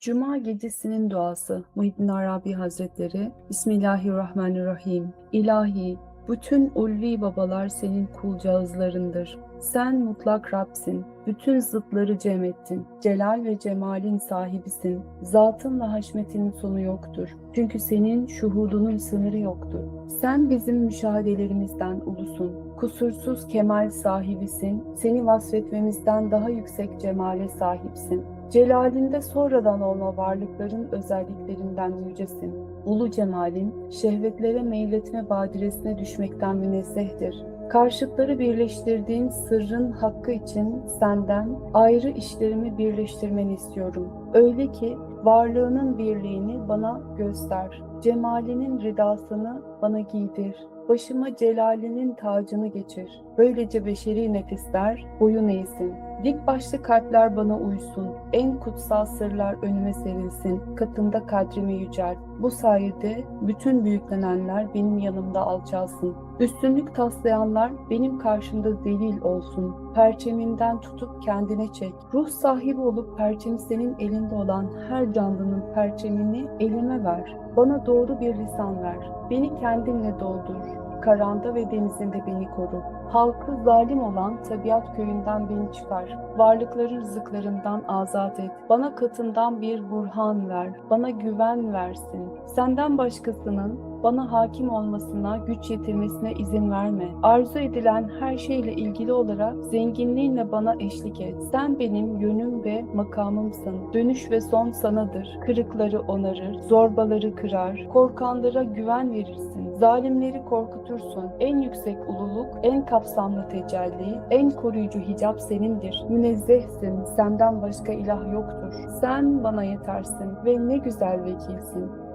Cuma gecesinin duası Muhyiddin Arabi Hazretleri Bismillahirrahmanirrahim İlahi bütün ulvi babalar senin kulcağızlarındır. Sen mutlak Rabsin. Bütün zıtları cem ettin. Celal ve cemalin sahibisin. Zatınla haşmetinin sonu yoktur. Çünkü senin şuhudunun sınırı yoktur. Sen bizim müşahedelerimizden ulusun. Kusursuz kemal sahibisin. Seni vasfetmemizden daha yüksek cemale sahipsin. Celalinde sonradan olma varlıkların özelliklerinden yücesin. Ulu cemalin şehvetlere meyletme badiresine düşmekten münezzehtir. Karşıtları birleştirdiğin sırrın hakkı için senden ayrı işlerimi birleştirmeni istiyorum. Öyle ki varlığının birliğini bana göster. Cemalinin ridasını bana giydir. Başıma celalinin tacını geçir. Böylece beşeri nefisler boyun eğsin. Dik başlı kalpler bana uysun. En kutsal sırlar önüme serilsin. Katında kadrimi yücelt. Bu sayede bütün büyüklenenler benim yanımda alçalsın. Üstünlük taslayanlar benim karşımda zelil olsun. Perçeminden tutup kendine çek. Ruh sahibi olup perçemi senin elinde olan her canlının perçemini elime ver. Bana doğru bir lisan ver. Beni kendinle doldur. Karanda ve denizinde beni koru. Halkı zalim olan tabiat köyünden beni çıkar. Varlıkları rızıklarından azat et. Bana katından bir burhan ver. Bana güven versin. Senden başkasının bana hakim olmasına, güç yetirmesine izin verme. Arzu edilen her şeyle ilgili olarak zenginliğinle bana eşlik et. Sen benim yönüm ve makamımsın. Dönüş ve son sanadır. Kırıkları onarır, zorbaları kırar, korkanlara güven verirsin. Zalimleri korkutursun. En yüksek ululuk, en kapsamlı tecelli, en koruyucu hicap senindir. Münezzehsin, senden başka ilah yoktur. Sen bana yetersin ve ne güzel vekilsin.